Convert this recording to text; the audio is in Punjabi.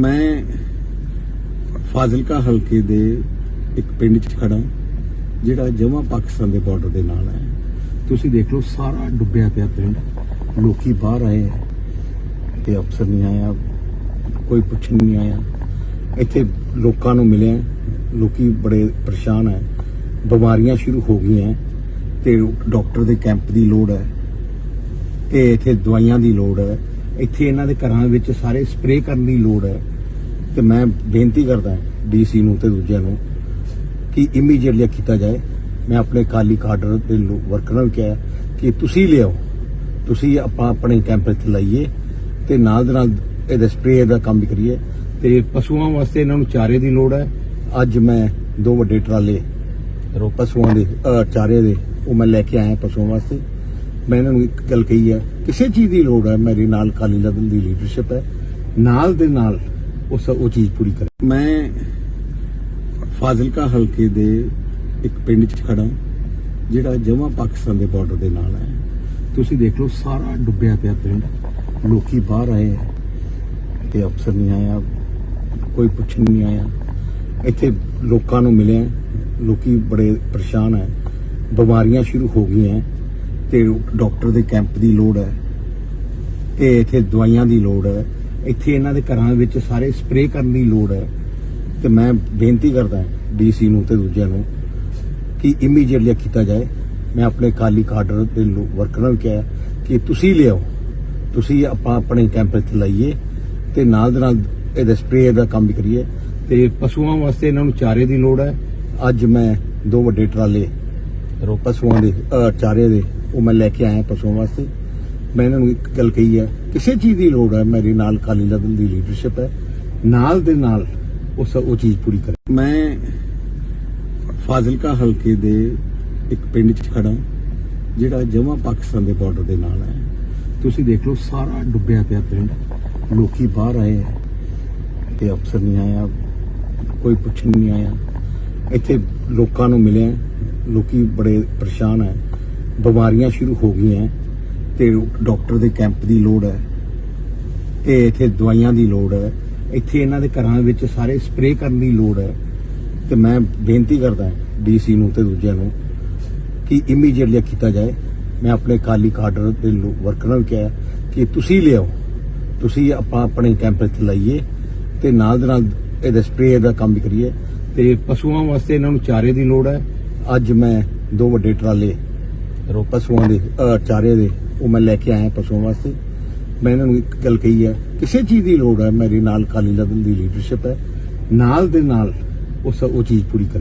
ਮੈਂ ਫਾਜ਼ਿਲਕਾ ਹਲਕੇ ਦੇ ਇੱਕ ਪਿੰਡ 'ਚ ਖੜਾ ਜਿਹੜਾ ਜਮਾ ਪਾਕਿਸਤਾਨ ਦੇ ਬਾਰਡਰ ਦੇ ਨਾਲ ਹੈ। ਤੁਸੀਂ ਦੇਖ ਲਓ, ਸਾਰਾ ਡੁੱਬਿਆ ਪਿਆ ਪਿੰਡ। ਲੋਕੀ ਬਾਹਰ ਆਏ ਹੈ ਤੇ ਅਫਸਰ ਨਹੀਂ ਆਇਆ, ਕੋਈ ਪੁੱਛਣ ਨਹੀਂ ਆਇਆ। ਇੱਥੇ ਲੋਕਾਂ ਨੂੰ ਮਿਲਿਆ। ਲੋਕੀ ਬੜੇ ਪਰੇਸ਼ਾਨ ਹੈ ਬਿਮਾਰੀਆਂ ਸ਼ੁਰੂ ਹੋ ਗਈਆਂ ਤੇ ਡਾਕਟਰ ਦੇ ਕੈਂਪ ਦੀ ਲੋੜ ਹੈ ਤੇ ਇੱਥੇ ਦਵਾਈਆਂ ਦੀ ਲੋੜ ਹੈ। ਇੱਥੇ ਇਹਨਾਂ ਦੇ ਘਰਾਂ ਵਿੱਚ ਸਾਰੇ ਸਪਰੇਅ ਕਰਨ ਦੀ ਲੋੜ ਹੈ। ਤੇ ਮੈਂ ਬੇਨਤੀ ਕਰਦਾ ਡੀਸੀ ਨੂੰ ਤੇ ਦੂਜਿਆਂ ਨੂੰ ਕਿ ਇਮੀਡੀਏਟਲੀ ਕੀਤਾ ਜਾਏ। ਮੈਂ ਆਪਣੇ ਕਾਲੀ ਕਾਡਰ ਦੇ ਲੋ- ਵਰਕਰਾਂ ਨੂੰ ਕਿਹਾ ਕਿ ਤੁਸੀਂ ਲਿਆਓ। ਤੁਸੀਂ ਆਪਾਂ ਆਪਣੇ ਕੈਂਪ ਵਿੱਚ ਲਾਈਏ ਤੇ ਨਾਲ ਦੇ ਨਾਲ ਇਹਦੇ ਸਪਰੇਅ ਦਾ ਕੰਮ ਵੀ ਕਰੀਏ। ਤੇ ਪਸ਼ੂਆਂ ਵਾਸਤੇ ਇਹਨਾਂ ਨੂੰ ਚਾਰੇ ਦੀ ਲੋੜ ਹੈ। ਅੱਜ ਮੈਂ ਦੋ ਵੱਡੇ ਟਰਾਲੇ ਪਸ਼ੂਆਂ ਦੇ ਚਾਰੇ ਦੇ ਉਹ ਮੈਂ ਲੈ ਕੇ ਆਇਆ ਪਸ਼ੂਆਂ ਵਾਸਤੇ। ਮੈਂ ਇਹਨਾਂ ਨੂੰ ਇੱਕ ਗੱਲ ਕਹੀ ਹੈ, ਕਿਸੇ ਚੀਜ਼ ਦੀ ਲੋੜ ਹੈ, ਮੇਰੇ ਨਾਲ ਕਾਲੀ ਦਲ ਦੀ ਲੀਡਰਸ਼ਿਪ ਹੈ, ਨਾਲ ਦੇ ਨਾਲ ਉਹ ਸ- ਉਹ ਚੀਜ਼ ਪੂਰੀ ਕਰੇ। ਮੈਂ ਫਾਜ਼ਿਲਕਾ ਹਲਕੇ ਦੇ ਇੱਕ ਪਿੰਡ 'ਚ ਖੜਾ ਜਿਹੜਾ ਜਮਾ ਪਾਕਿਸਤਾਨ ਦੇ ਬਾਰਡਰ ਦੇ ਨਾਲ ਹੈ। ਤੁਸੀਂ ਦੇਖ ਲਓ, ਸਾਰਾ ਡੁੱਬਿਆ ਪਿਆ ਪਿੰਡ, ਲੋਕੀ ਬਾਹਰ ਆਏ ਹੈ ਤੇ ਅਫਸਰ ਨਹੀਂ ਆਇਆ, ਕੋਈ ਪੁੱਛਣ ਨਹੀਂ ਆਇਆ। ਇੱਥੇ ਲੋਕਾਂ ਨੂੰ ਮਿਲਿਆ, ਲੋਕੀ ਬੜੇ ਪਰੇਸ਼ਾਨ ਹੈ, ਬਿਮਾਰੀਆਂ ਸ਼ੁਰੂ ਹੋ ਗਈਆਂ। ਤੇ ਡਾਕਟਰ ਦੇ ਕੈਂਪ ਦੀ ਲੋੜ ਹੈ ਤੇ ਇੱਥੇ ਦਵਾਈਆਂ ਦੀ ਲੋੜ ਹੈ। ਇੱਥੇ ਇਹਨਾਂ ਦੇ ਘਰਾਂ ਵਿੱਚ ਸਾਰੇ ਸਪਰੇਅ ਕਰਨ ਦੀ ਲੋੜ ਹੈ। ਤੇ ਮੈਂ ਬੇਨਤੀ ਕਰਦਾ ਡੀਸੀ ਨੂੰ ਤੇ ਦੂਜਿਆਂ ਨੂੰ ਕਿ ਇਮੀਡੀਏਟਲੀ ਕੀਤਾ ਜਾਏ। ਮੈਂ ਆਪਣੇ ਕਾਲੀ ਕਾਡਰ ਦੇ ਵਰਕਰਾਂ ਨੂੰ ਕਿਹਾ ਕਿ ਤੁਸੀਂ ਲਿਆਓ, ਤੁਸੀਂ ਆਪਾਂ ਆਪਣੇ ਕੈਂਪ ਵਿੱਚ ਲਾਈਏ ਤੇ ਨਾਲ ਦੇ ਨਾਲ ਇਹਦਾ ਸਪਰੇਅ ਦਾ ਕੰਮ ਵੀ ਕਰੀਏ। ਤੇ ਪਸ਼ੂਆਂ ਵਾਸਤੇ ਇਹਨਾਂ ਨੂੰ ਚਾਰੇ ਦੀ ਲੋੜ ਹੈ। ਅੱਜ ਮੈਂ ਦੋ ਵੱਡੇ ਟਰਾਲੇ ਪਸ਼ੂਆਂ ਦੇ ਅਹ, ਚਾਰੇ ਦੇ ਉਹ ਮੈਂ ਲੈ ਕੇ ਆਇਆ ਪਸ਼ੂਆਂ ਵਾਸਤੇ। ਮੈਂ ਇਹਨਾਂ ਨੂੰ ਇੱਕ ਗੱਲ ਕਹੀ ਹੈ ਕਿਸੇ ਚੀਜ਼ ਦੀ ਲੋੜ ਹੈ ਮੇਰੇ ਨਾਲ ਕਾਲੀ ਦਲ ਦੀ ਲੀਡਰਸ਼ਿਪ ਹੈ ਨਾਲ ਦੇ ਨਾਲ ਉਹ ਸ- ਉਹ ਚੀਜ਼ ਪੂਰੀ ਕਰੇ। ਮੈਂ ਫਾਜ਼ਿਲਕਾ ਹਲਕੇ ਦੇ ਇੱਕ ਪਿੰਡ 'ਚ ਖੜਾ ਜਿਹੜਾ ਜਮਾ ਪਾਕਿਸਤਾਨ ਦੇ ਬਾਰਡਰ ਦੇ ਨਾਲ ਹੈ। ਤੁਸੀਂ ਦੇਖ ਲਓ ਸਾਰਾ ਡੁੱਬਿਆ ਪਿਆ ਪਿੰਡ। ਲੋਕੀ ਬਾਹਰ ਆਏ ਹੈ ਤੇ ਅਫਸਰ ਨਹੀਂ ਆਇਆ ਕੋਈ ਪੁੱਛਣ ਨਹੀਂ ਆਇਆ। ਇੱਥੇ ਲੋਕਾਂ ਨੂੰ ਮਿਲਿਆ। ਲੋਕੀ ਬੜੇ ਪਰੇਸ਼ਾਨ ਹੈ। ਬਿਮਾਰੀਆਂ ਸ਼ੁਰੂ ਹੋ ਗਈਆਂ ਤੇ ਡਾਕਟਰ ਦੇ ਕੈਂਪ ਦੀ ਲੋੜ ਹੈ ਤੇ ਇੱਥੇ ਦਵਾਈਆਂ ਦੀ ਲੋੜ ਹੈ। ਇੱਥੇ ਇਹਨਾਂ ਦੇ ਘਰਾਂ ਵਿੱਚ ਸਾਰੇ ਸਪਰੇਅ ਕਰਨ ਦੀ ਲੋੜ ਹੈ। ਤੇ ਮੈਂ ਬੇਨਤੀ ਕਰਦਾ ਡੀਸੀ ਨੂੰ ਤੇ ਦੂਜਿਆਂ ਨੂੰ ਕਿ ਇਮੀਡੀਏਟਲੀ ਕੀਤਾ ਜਾਏ। ਮੈਂ ਆਪਣੇ ਕਾਲੀ ਕਾਡਰ ਦੇ ਵਰਕਰਾਂ ਨੂੰ ਕਿਹਾ ਕਿ ਤੁਸੀਂ ਲਿਆਓ, ਤੁਸੀਂ ਆਪਾਂ ਆਪਣੇ ਕੈਂਪ ਵਿੱਚ ਲਾਈਏ ਤੇ ਨਾਲ ਦੇ ਨਾਲ ਇਹਦੇ ਸਪਰੇਅ ਦਾ ਕੰਮ ਵੀ ਕਰੀਏ ਤੇ ਪਸ਼ੂਆਂ ਵਾਸਤੇ ਇਹਨਾਂ ਨੂੰ ਚਾਰੇ ਦੀ ਲੋੜ ਹੈ। ਅੱਜ ਮੈਂ ਦੋ ਵੱਡੇ ਟਰਾਲੇ, ਰੋ, ਪਸ਼ੂਆਂ ਦੇ ਚਾਰੇ ਦੇ, ਉਹ ਮੈਂ ਲੈ ਕੇ ਆਇਆ ਪਸ਼ੂਆਂ ਵਾਸਤੇ। ਮੈਂ ਇਹਨਾਂ ਨੂੰ ਇੱਕ ਗੱਲ ਕਹੀ ਹੈ, ਕਿਸੇ ਚੀਜ਼ ਦੀ ਲੋੜ ਹੈ, ਮੇਰੇ ਨਾਲ ਕਾਲੀ ਦਲ ਦੀ ਲੀਡਰਸ਼ਿਪ ਹੈ। ਨਾਲ ਦੇ ਨਾਲ ਉਸ, ਉਹ ਚੀਜ਼ ਪੂਰੀ ਕਰੇ।